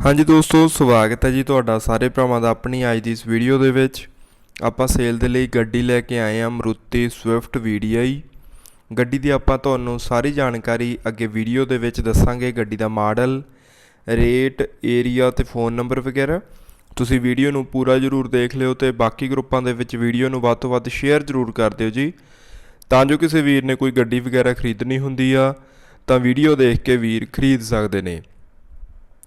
ਹਾਂਜੀ ਦੋਸਤੋ, ਸਵਾਗਤ ਹੈ ਜੀ ਤੁਹਾਡਾ ਸਾਰੇ ਭਰਾਵਾਂ ਦਾ ਆਪਣੀ ਅੱਜ ਦੀ ਇਸ ਵੀਡੀਓ ਦੇ ਵਿੱਚ। ਆਪਾਂ ਸੇਲ ਦੇ ਲਈ ਗੱਡੀ ਲੈ ਕੇ ਆਏ ਹਾਂ ਮਰੂਤੀ ਸਵਿਫਟ VDI ਗੱਡੀ ਦੀ ਆਪਾਂ ਤੁਹਾਨੂੰ ਸਾਰੀ ਜਾਣਕਾਰੀ ਅੱਗੇ ਵੀਡੀਓ ਦੇ ਵਿੱਚ ਦੱਸਾਂਗੇ, ਗੱਡੀ ਦਾ ਮਾਡਲ, ਰੇਟ ਏਰੀਆ ਤੇ ਫੋਨ ਨੰਬਰ ਵਗੈਰਾ। ਤੁਸੀਂ ਵੀਡੀਓ ਨੂੰ ਪੂਰਾ ਜ਼ਰੂਰ ਦੇਖ ਲਿਓ ਤੇ ਬਾਕੀ ਗਰੁੱਪਾਂ ਦੇ ਵਿੱਚ ਵੀਡੀਓ ਨੂੰ ਵੱਧ ਤੋਂ ਵੱਧ ਸ਼ੇਅਰ ਜ਼ਰੂਰ ਕਰ ਦਿਓ ਜੀ। ਤਾਂ ਜੋ ਕਿਸੇ ਵੀਰ ਨੇ ਕੋਈ ਗੱਡੀ ਵਗੈਰਾ ਖਰੀਦਣੀ ਹੁੰਦੀ ਆ, ਤਾਂ ਵੀਡੀਓ ਦੇਖ ਕੇ ਵੀਰ ਖਰੀਦ ਸਕਦੇ ਨੇ।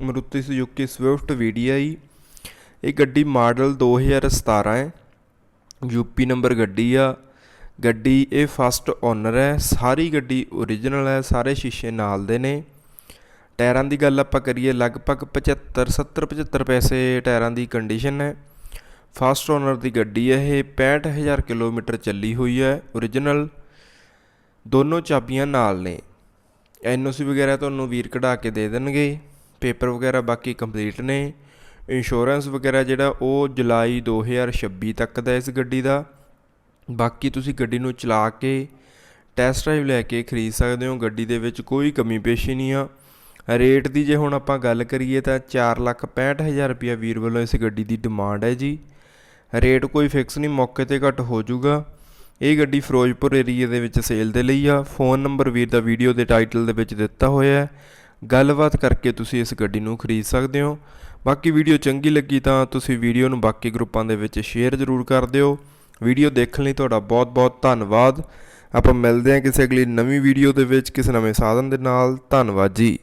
ਮਰੂਤੀ ਸੁਜ਼ੂਕੀ ਸਵਿਫਟ VDI ਇਹ ਗੱਡੀ ਮਾਡਲ 2017 ਹੈ। ਯੂਪੀ ਨੰਬਰ ਗੱਡੀ ਆ। ਗੱਡੀ ਇਹ ਫਸਟ ਓਨਰ ਹੈ। ਸਾਰੀ ਗੱਡੀ ਓਰੀਜਨਲ ਹੈ। ਸਾਰੇ ਸ਼ੀਸ਼ੇ ਨਾਲ ਦੇ ਨੇ। ਟਾਇਰਾਂ ਦੀ ਗੱਲ ਆਪਾਂ ਕਰੀਏ, ਲਗਭਗ 75 70 75 ਪੈਸੇ ਟਾਇਰਾਂ ਦੀ ਕੰਡੀਸ਼ਨ ਹੈ। ਫਸਟ ਓਨਰ ਦੀ ਗੱਡੀ ਹੈ ਇਹ। 65000 ਕਿਲੋਮੀਟਰ ਚੱਲੀ ਹੋਈ ਹੈ। ਓਰੀਜਨਲ ਦੋਨੋਂ ਚਾਬੀਆਂ ਨਾਲ ਨੇ। ਐਨਓਸੀ ਵਗੈਰਾ ਤੁਹਾਨੂੰ ਵੀਰ ਕਢਾ ਕੇ ਦੇ ਦੇਣਗੇ। ਪੇਪਰ ਵਗੈਰਾ ਬਾਕੀ ਕੰਪਲੀਟ ਨੇ। ਇੰਸ਼ੋਰੈਂਸ ਵਗੈਰਾ ਜਿਹੜਾ ਉਹ ਜੁਲਾਈ 2026 ਤੱਕ ਦਾ ਇਸ ਗੱਡੀ ਦਾ। ਬਾਕੀ ਤੁਸੀਂ ਗੱਡੀ ਨੂੰ ਚਲਾ ਕੇ ਟੈਸਟ ਡਰਾਈਵ ਲੈ ਕੇ ਖਰੀਦ ਸਕਦੇ ਹੋ। ਗੱਡੀ ਦੇ ਵਿੱਚ ਕੋਈ ਕਮੀ ਪੇਸ਼ੀ ਨਹੀਂ ਆ। ਰੇਟ ਦੀ ਜੇ ਹੁਣ ਆਪਾਂ ਗੱਲ ਕਰੀਏ ਤਾਂ 465000 ਰੁਪਇਆ ਵੀਰ ਵੱਲੋਂ ਇਸ ਗੱਡੀ ਦੀ ਡਿਮਾਂਡ ਹੈ ਜੀ। ਰੇਟ ਕੋਈ ਫਿਕਸ ਨਹੀਂ, ਮੌਕੇ ਤੇ ਘੱਟ ਹੋ ਜਾਊਗਾ। ਇਹ ਗੱਡੀ ਫਿਰੋਜ਼ਪੁਰ ਏਰੀਆ ਦੇ ਵਿੱਚ ਸੇਲ ਦੇ ਲਈ ਆ। ਫੋਨ ਨੰਬਰ ਵੀਰ ਦਾ ਵੀਡੀਓ ਦੇ ਟਾਈਟਲ ਦੇ ਵਿੱਚ ਦਿੱਤਾ ਹੋਇਆ ਹੈ। ਗੱਲਬਾਤ ਕਰਕੇ ਤੁਸੀਂ ਇਸ ਗੱਡੀ ਨੂੰ ਖਰੀਦ ਸਕਦੇ ਹੋ। ਬਾਕੀ ਵੀਡੀਓ ਚੰਗੀ ਲੱਗੀ ਤਾਂ ਤੁਸੀਂ ਵੀਡੀਓ ਨੂੰ ਬਾਕੀ ਗਰੁੱਪਾਂ ਦੇ ਵਿੱਚ ਸ਼ੇਅਰ ਜ਼ਰੂਰ ਕਰ ਦਿਓ। ਵੀਡੀਓ ਦੇਖਣ ਲਈ ਤੁਹਾਡਾ ਬਹੁਤ-ਬਹੁਤ ਧੰਨਵਾਦ। ਆਪਾਂ ਮਿਲਦੇ ਹਾਂ ਕਿਸੇ ਅਗਲੀ ਨਵੀਂ ਵੀਡੀਓ ਦੇ ਵਿੱਚ ਕਿਸੇ ਨਵੇਂ ਸਾਧਨ ਦੇ ਨਾਲ। ਧੰਨਵਾਦ ਜੀ।